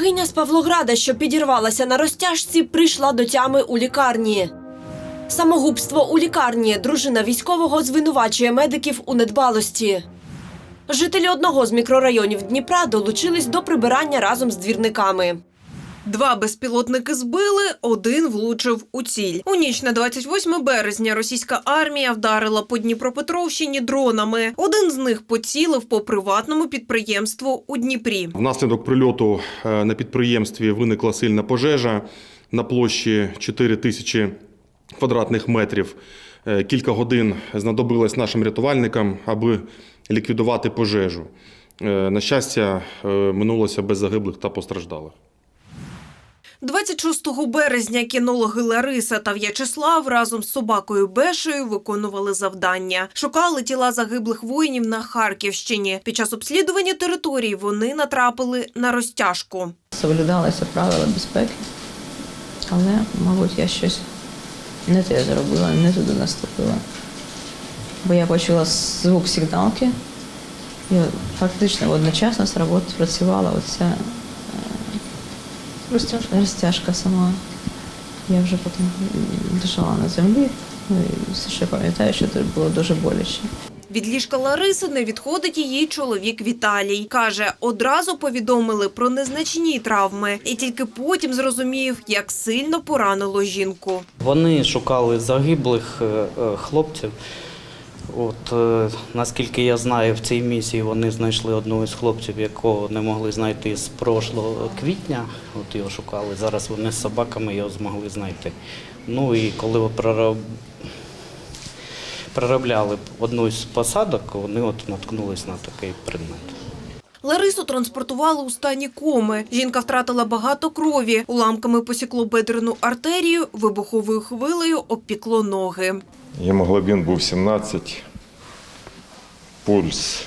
Екологиня з Павлограда, що підірвалася на розтяжці, прийшла до тями у лікарні. Самогубство у лікарні. Дружина військового звинувачує медиків у недбалості. Жителі одного з мікрорайонів Дніпра долучились до прибирання разом з двірниками. Два безпілотники збили, один влучив у ціль. У ніч на 28 березня російська армія вдарила по Дніпропетровщині дронами. Один з них поцілив по приватному підприємству у Дніпрі. Внаслідок прильоту е, на підприємстві виникла сильна пожежа на площі 4 тисячі квадратних метрів. Е, Кілька годин знадобилось нашим рятувальникам, аби ліквідувати пожежу. Е, На щастя, минулося без загиблих та постраждалих. 26 березня кінологи Лариса та В'ячеслав разом з собакою Бешею виконували завдання. Шукали тіла загиблих воїнів на Харківщині. Під час обслідування території вони натрапили на розтяжку. соблюдалися правила безпеки, але, мабуть, я щось не те зробила, не туди наступила. Бо я почула звук сигналки, і фактично одночасно сработала, спрацювала оця розтяжка. розтяжка сама. Я вже потім лежала на землі, ну, і все, я пам'ятаю, що це було дуже боляче. Від ліжка Лариси не відходить її чоловік Віталій. Каже, одразу повідомили про незначні травми, і тільки потім зрозумів, як сильно поранило жінку. Вони шукали загиблих е, е, хлопців. От е, наскільки я знаю, в цій місії вони знайшли одного із хлопців, якого не могли знайти з прошлого квітня. От його шукали. Зараз вони з собаками його змогли знайти. Ну і коли прораб... переробляли одну з посадок, вони от наткнулись на такий предмет. Ларису транспортували у стані коми. Жінка втратила багато крові. Уламками посікло бедрену артерію, вибуховою хвилею обпікло ноги. Гемоглобін був 17, пульс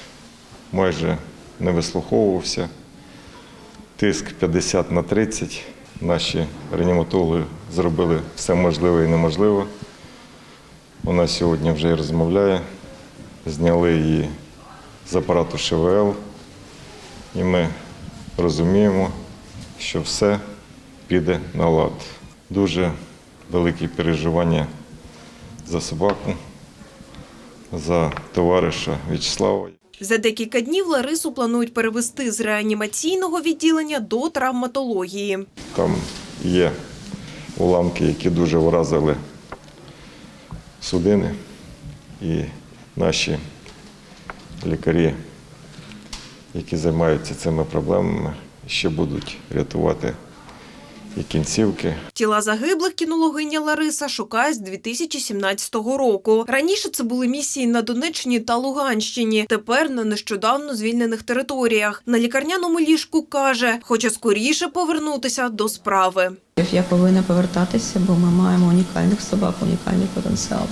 майже не вислуховувався, тиск 50 на 30. Наші реаніматологи зробили все можливе і неможливе. Вона сьогодні вже і розмовляє. Зняли її з апарату ШВЛ, і ми розуміємо, що все піде на лад. Дуже великі переживання за собаку, за товариша В'ячеслава. За декілька днів Ларису планують перевести з реанімаційного відділення до травматології. Там є уламки, які дуже вразили судини, і наші лікарі, які займаються цими проблемами, ще будуть рятувати і кінцівки. Тіла загиблих кінологиня Лариса шукає з 2017 року. Раніше це були місії на Донеччині та Луганщині. Тепер на нещодавно звільнених територіях. На лікарняному ліжку каже, хоче скоріше повернутися до справи. Я повинна повертатися, бо ми маємо унікальних собак, унікальний потенціал.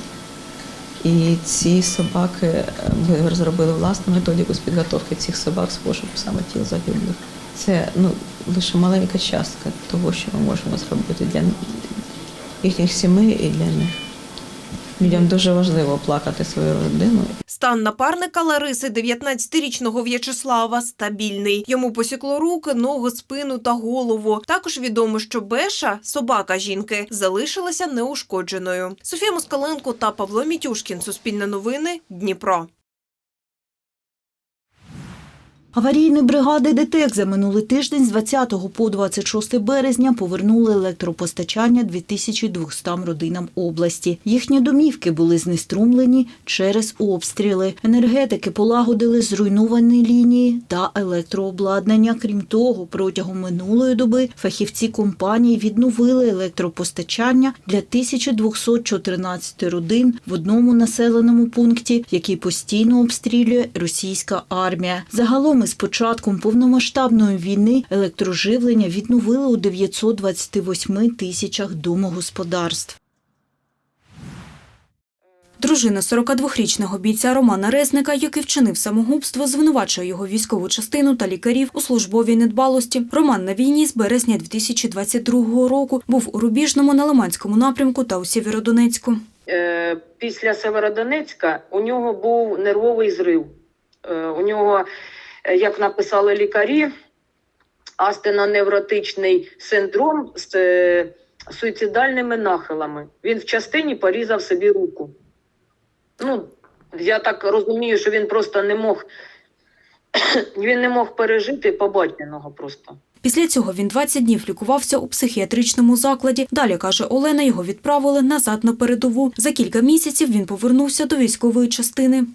І ці собаки е, ми розробили власну методику з підготовки цих собак з пошуку саме тіл загиблих. Це ну, лише маленька частка того, що ми можемо зробити для їхніх сімей і для них. Людям дуже важливо плакати свою родину Стан напарника Лариси, 19-річного В'ячеслава, стабільний. Йому посікло руки, ноги, спину та голову. Також відомо, що Беша, собака жінки, залишилася неушкодженою. Софія Москаленко та Павло Мітюшкін. Суспільне новини. Дніпро. Аварійні бригади ДТЕК за минулий тиждень з 20 по 26 березня повернули електропостачання 2200 родинам області. Їхні домівки були знеструмлені через обстріли. Енергетики полагодили зруйновані лінії та електрообладнання. Крім того, протягом минулої доби фахівці компанії відновили електропостачання для 1214 родин в одному населеному пункті, який постійно обстрілює російська армія. Загалом із початком повномасштабної війни електроживлення відновили у 928 тисячах домогосподарств. Дружина 42-річного бійця Романа Резника, який вчинив самогубство, звинувачує його військову частину та лікарів у службовій недбалості. Роман на війні з березня 2022 року був у Рубіжному на Лиманському напрямку та у Сєвєродонецьку. Е, після Северодонецька у нього був нервовий зрив. Е, У нього, як написали лікарі, астеноневротичний синдром з е, суїцидальними нахилами. Він в частині порізав собі руку. Ну, я так розумію, що він просто не мог, він не мог пережити побаченого просто. Після цього він 20 днів лікувався у психіатричному закладі. Далі, каже Олена, його відправили назад на передову. За кілька місяців він повернувся до військової частини.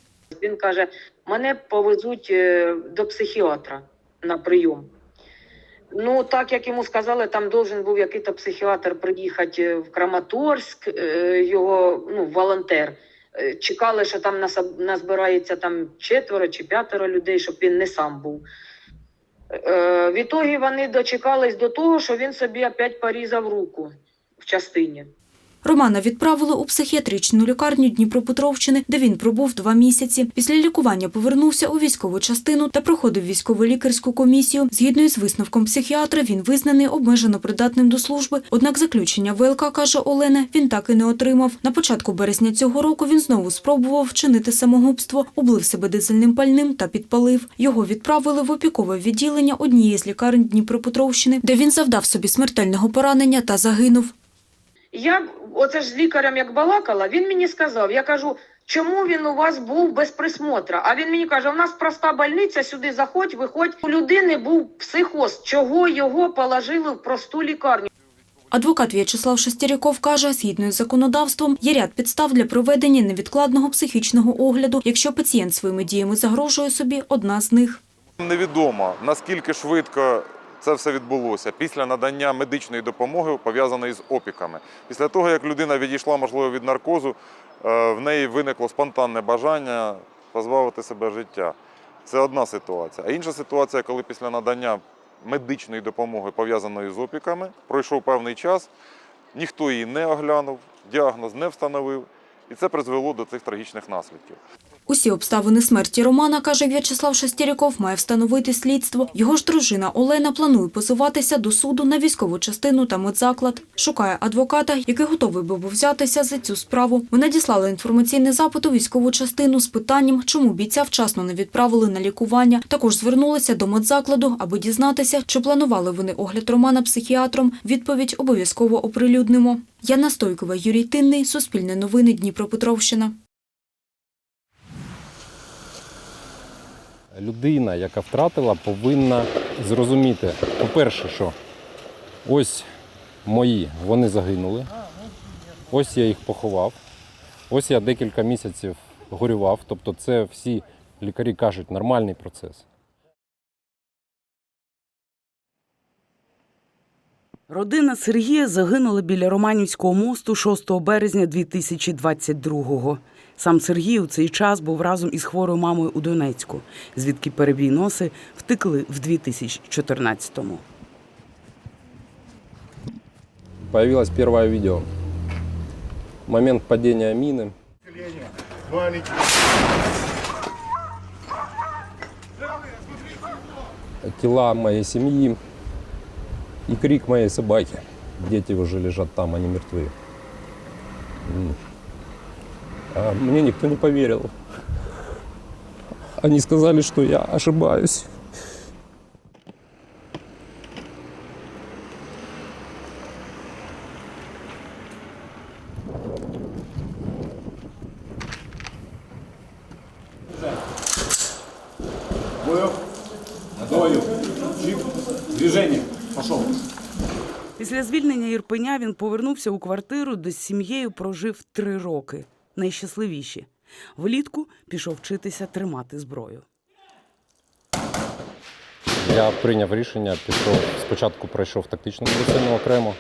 Він каже: мене повезуть е, до психіатра на прийом. Ну, так як йому сказали, там должен був якийсь психіатр приїхати е, в Краматорськ, е, його ну, волонтер. Чекали, що там назбирається там четверо чи п'ятеро людей, щоб він не сам був. В ітогі вони дочекались до того, що він собі опять порізав руку в частині. Романа відправили у психіатричну лікарню Дніпропетровщини, де він пробув два місяці. Після лікування повернувся у військову частину та проходив військово-лікарську комісію. Згідно із висновком психіатра, він визнаний обмежено придатним до служби. Однак заключення ВЛК, каже Олена, він так і не отримав. На початку березня цього року він знову спробував вчинити самогубство, облив себе дизельним пальним та підпалив. Його відправили в опікове відділення однієї з лікарень Дніпропетровщини, де він завдав собі смертельного поранення та загинув. Я оце ж з лікарем як балакала, він мені сказав, я кажу, чому він у вас був без присмотра? А він мені каже, у нас проста больниця, сюди заходь, виходь. У людини був психоз, чого його положили в просту лікарню. Адвокат В'ячеслав Шестеряков каже, згідно з законодавством, є ряд підстав для проведення невідкладного психічного огляду, якщо пацієнт своїми діями загрожує собі одна з них. Невідомо наскільки швидко це все відбулося після надання медичної допомоги пов'язаної з опіками. Після того, як людина відійшла, можливо, від наркозу, е, в неї виникло спонтанне бажання позбавити себе життя. Це одна ситуація. А інша ситуація, коли після надання медичної допомоги пов'язаної з опіками пройшов певний час, ніхто її не оглянув, діагноз не встановив, і це призвело до цих трагічних наслідків. Усі обставини смерті Романа, каже В'ячеслав Шестеряков, має встановити слідство. Його ж дружина Олена планує позиватися до суду на військову частину та медзаклад. Шукає адвоката, який готовий би був взятися за цю справу. Ми надіслали інформаційний запит у військову частину з питанням, чому бійця вчасно не відправили на лікування. Також звернулися до медзакладу, аби дізнатися, чи планували вони огляд Романа психіатром. Відповідь обов'язково оприлюднимо. Яна Стойкова, Юрій Тинний, Суспільне новини, Дніпропетровщина. Людина, яка втратила, повинна зрозуміти, по-перше, що ось мої, вони загинули, ось я їх поховав, ось я декілька місяців горював. Тобто це всі лікарі кажуть нормальний процес. Родина Сергія загинула біля Романівського мосту 6 березня 2022-го. Сам Сергій у цей час був разом із хворою мамою у Донецьку, звідки перебій носи втекли в 2014-му. Появилось первое видео. Момент падения мины. Тела моей семьи и крик моей собаки. Дети уже лежат там, они мертвы. А мне никто не поверил. Они сказали, что я ошибаюсь. Після звільнення Ірпеня він повернувся у квартиру, де з сім'єю прожив три роки. Найщасливіші. Влітку пішов вчитися тримати зброю. Я прийняв рішення, пішов спочатку пройшов тактичну медицину окремо,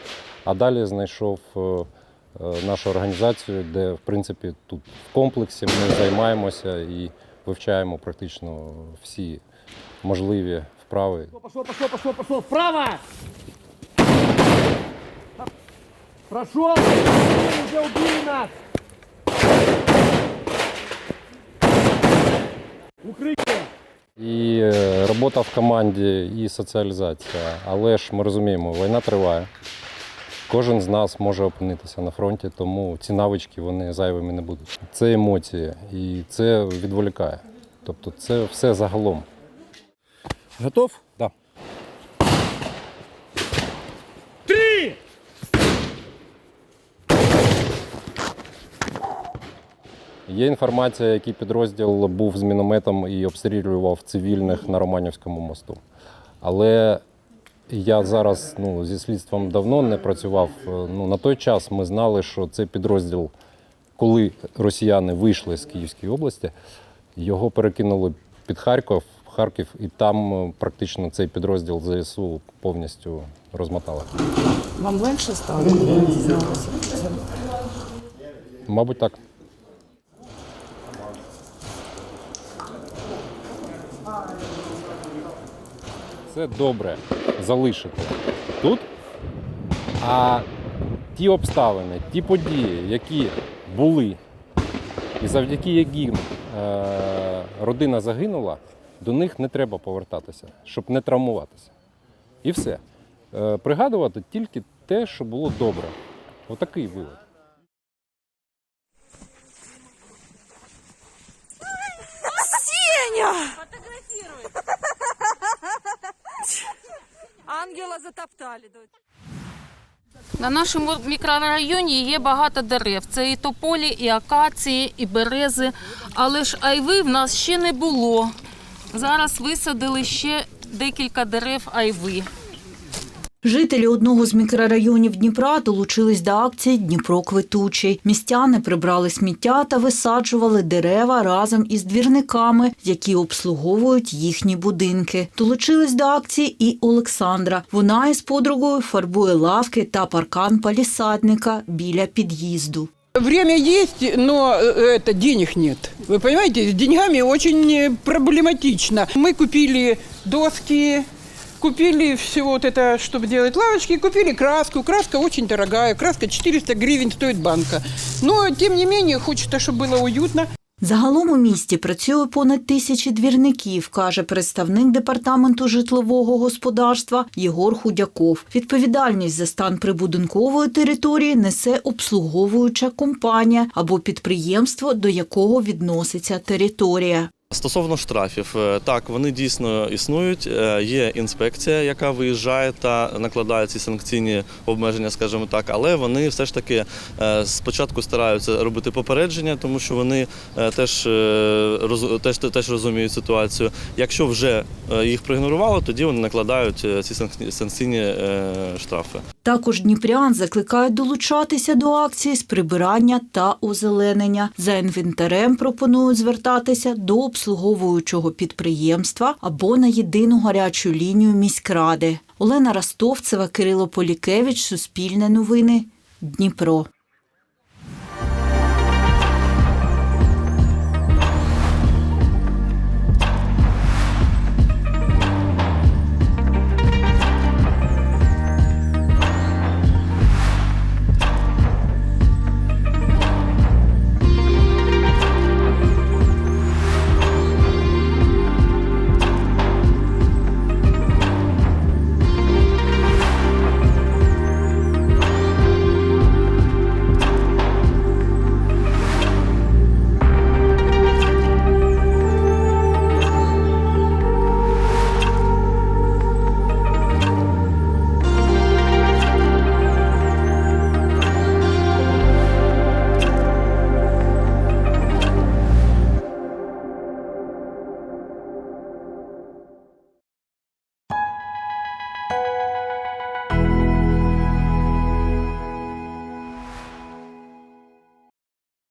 а далі знайшов е, е, нашу організацію, де в принципі тут в комплексі ми займаємося і вивчаємо практично всі можливі вправи. Пошел, пошел, пошел, пошел, вправо! Прошел! Уже убили нас! І е, робота в команді, і соціалізація. Але ж ми розуміємо, війна триває. Кожен з нас може опинитися на фронті, тому ці навички вони зайвими не будуть. Це емоції, і це відволікає. Тобто це все загалом. Готов? Є інформація, який підрозділ був з мінометом і обстрілював цивільних на Романівському мосту. Але я зараз ну, зі слідством давно не працював. Е, Ну, на той час ми знали, що цей підрозділ, коли росіяни вийшли з Київської області, його перекинули під Харків, Харків, і там е, практично цей підрозділ ЗСУ повністю розмотали. Вам легше стало? Мабуть, так. Це добре залишити тут. А ті обставини, ті події, які були, і завдяки яким е, родина загинула, до них не треба повертатися, щоб не травмуватися. І все. Е, пригадувати тільки те, що було добре. Отакий вивод. Ангела затоптали. На нашому мікрорайоні є багато дерев. Це і тополі, і акації, і берези. Але ж айви в нас ще не було. Зараз висадили ще декілька дерев айви. Жителі одного з мікрорайонів Дніпра долучились до акції Дніпро квитучий. Містяни прибрали сміття та висаджували дерева разом із двірниками, які обслуговують їхні будинки. Долучилась до акції і Олександра. Вона із подругою фарбує лавки та паркан палісадника біля під'їзду. Время есть, но э, это денег нет. Вы понимаете, с деньгами очень э, проблематично. Мы купили доски, купили все вот это, чтобы делать лавочки, купили краску. Краска очень дорогая, краска 400 гривен стоит банка. Но, тем не менее, хочется, чтобы было уютно. Загалом у місті працює понад тисячі двірників, каже представник департаменту житлового господарства Єгор Худяков. Відповідальність за стан прибудинкової території несе обслуговуюча компанія або підприємство, до якого відноситься територія. Стосовно штрафів, е, так вони дійсно існують. Е, Є інспекція, яка виїжджає та накладає ці санкційні обмеження, скажімо так, але вони все ж таки е, спочатку стараються робити попередження, тому що вони теж, теж, теж розуміють ситуацію. Якщо вже їх проігнорували, тоді вони накладають ці санкці- санкційні штрафи. Також дніпрян закликають долучатися до акції з прибирання та озеленення. За інвентарем пропонують звертатися до обслуговуючого підприємства або на єдину гарячу лінію міськради. Олена Ростовцева, Кирило Полікевич, Суспільне новини, Дніпро.